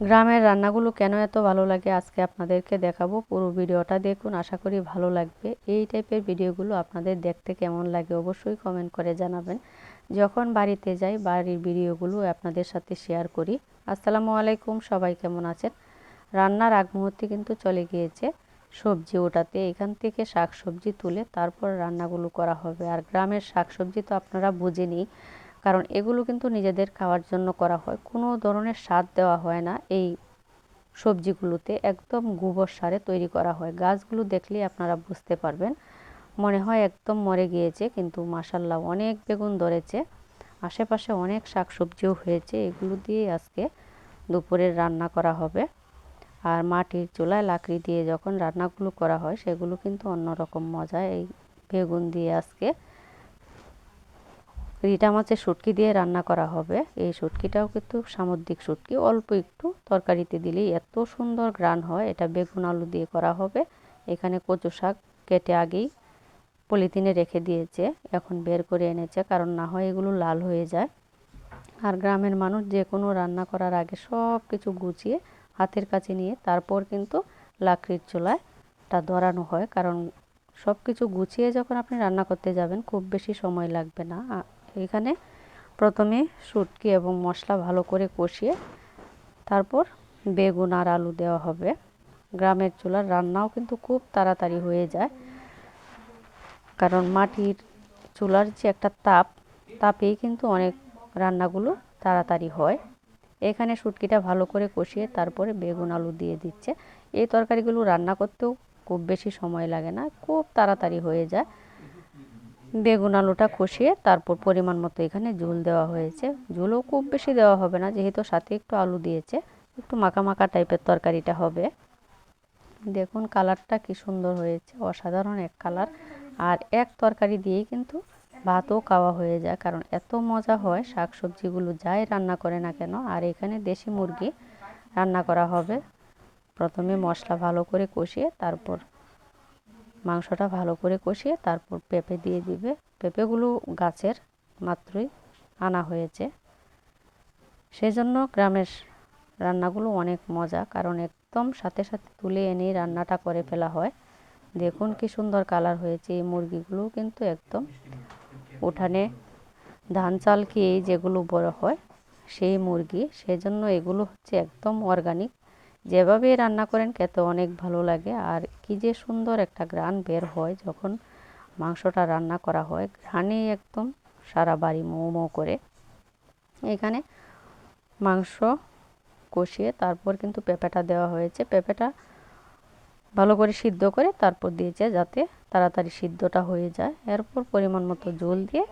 গ্রামের রান্নাগুলো কেন এত ভালো লাগে আজকে আপনাদেরকে দেখাবো। পুরো ভিডিওটা দেখুন, আশা করি ভালো লাগবে। এই টাইপের ভিডিওগুলো আপনাদের দেখতে কেমন লাগে অবশ্যই কমেন্ট করে জানাবেন। যখন বাড়িতে যাই, বাড়ির ভিডিওগুলো আপনাদের সাথে শেয়ার করি। আসসালামু আলাইকুম, সবাই কেমন আছেন? রান্নার আগ মুহূর্তে কিন্তু চলে গিয়েছে সবজি ওটাতে। এখান থেকে শাক সবজি তুলে তারপর রান্নাগুলো করা হবে। আর গ্রামের শাক সবজি তো আপনারা বুঝেনি কারণ এগুলো কিন্তু নিজেদের খাওয়ার জন্য করা হয়। কোনো ধরনের স্বাদ দেওয়া হয় না। এই সবজিগুলোতে একদম গোবর সারে তৈরি করা হয়। গাছগুলো দেখলেই আপনারা বুঝতে পারবেন। মনে হয় একদম মরে গিয়েছে, কিন্তু মাসাল্লাহ অনেক বেগুন ধরেছে। আশেপাশে অনেক শাক সবজিও হয়েছে। এগুলো দিয়ে আজকে দুপুরের রান্না করা হবে। আর মাটির চুলায় লাকড়ি দিয়ে যখন রান্নাগুলো করা হয়, সেগুলো কিন্তু অন্যরকম মজা। এই বেগুন দিয়ে আজকে রিটা মাছের শুটকি দিয়ে রান্না করা হবে, এই শুটকিটাও কিন্তু সামুদ্রিক শুটকি, অল্প একটু তরকারিতে দিলেই এত সুন্দর গ্রান হয়। এটা বেগুন আলু দিয়ে করা হবে। এখানে কচু শাক কেটে আগেই পলিথিনে রেখে দিয়েছে, এখন বের করে এনেছে, কারণ না হয় এগুলো লাল হয়ে যায়। আর গ্রামের মানুষ যে কোনো রান্না করার আগে সব কিছু গুছিয়ে হাতের কাছে নিয়ে তারপর কিন্তু লাকড়ির চুলায় টা ধরানো হয়, কারণ সব কিছু গুছিয়ে যখন আপনি রান্না করতে যাবেন, খুব বেশি সময় লাগবে না। এখানে প্রথমে শুটকি এবং মশলা ভালো করে কষিয়ে তারপর বেগুন আর আলু দেওয়া হবে। গ্রামের চুলার রান্নাও কিন্তু খুব তাড়াতাড়ি হয়ে যায়। কারণ মাটির চুলার যে একটা তাপ, তাপেই কিন্তু অনেক রান্নাগুলো তাড়াতাড়ি হয়। এখানে শুটকিটা ভালো করে কষিয়ে তারপরে বেগুন আলু দিয়ে দিচ্ছে। এই তরকারিগুলো রান্না করতেও খুব বেশি সময় লাগে না, খুব তাড়াতাড়ি হয়ে যায়। বেগুন আলুটা কষিয়ে তারপর পরিমাণ মতো এখানে ঝোল দেওয়া হয়েছে। ঝোলও খুব বেশি দেওয়া হবে না, যেহেতু সাথে একটু আলু দিয়েছে, একটু মাখা মাখা টাইপের তরকারিটা হবে। দেখুন কালারটা কি সুন্দর হয়েছে, অসাধারণ এক কালার। আর এক তরকারি দিয়েই কিন্তু ভাতও খাওয়া হয়ে যায়, কারণ এত মজা হয় শাক সবজিগুলো যাই রান্না করে না কেন, আর এখানে দেশি মুরগি রান্না করা হবে। প্রথমে মশলা ভালো করে কষিয়ে তারপর মাংসটা ভালো করে কষিয়ে তারপর পেঁপে দিয়ে দিবে। পেঁপেগুলো গাছের মাত্রই আনা হয়েছে। সেই জন্য গ্রামের রান্নাগুলো অনেক মজা, কারণ একদম সাথে সাথে তুলে এনেই রান্নাটা করে ফেলা হয়। দেখুন কি সুন্দর কালার হয়েছে এই মুরগিগুলো কিন্তু একদম। উঠানে ধান চাল খেয়েই যেগুলো বড় হয়, সেই মুরগি। সেজন্য এগুলো হচ্ছে একদম অর্গানিক যেভাবে রান্না করেন খেতে অনেক ভালো লাগে। আর কি যে সুন্দর একটা গ্রান বের হয় যখন মাংসটা রান্না করা হয় ঘ্রাণে একদম সারা বাড়ি মৌ মৌ করে। এখানে মাংস কষিয়ে তারপর কিন্তু পেঁপেটা দেওয়া হয়েছে। পেঁপেটা ভালো করে সিদ্ধ করে তারপর দিয়েছে যাতে তাড়াতাড়ি সিদ্ধটা হয়ে যায়। এরপর পরিমাণ মতো জল দিয়ে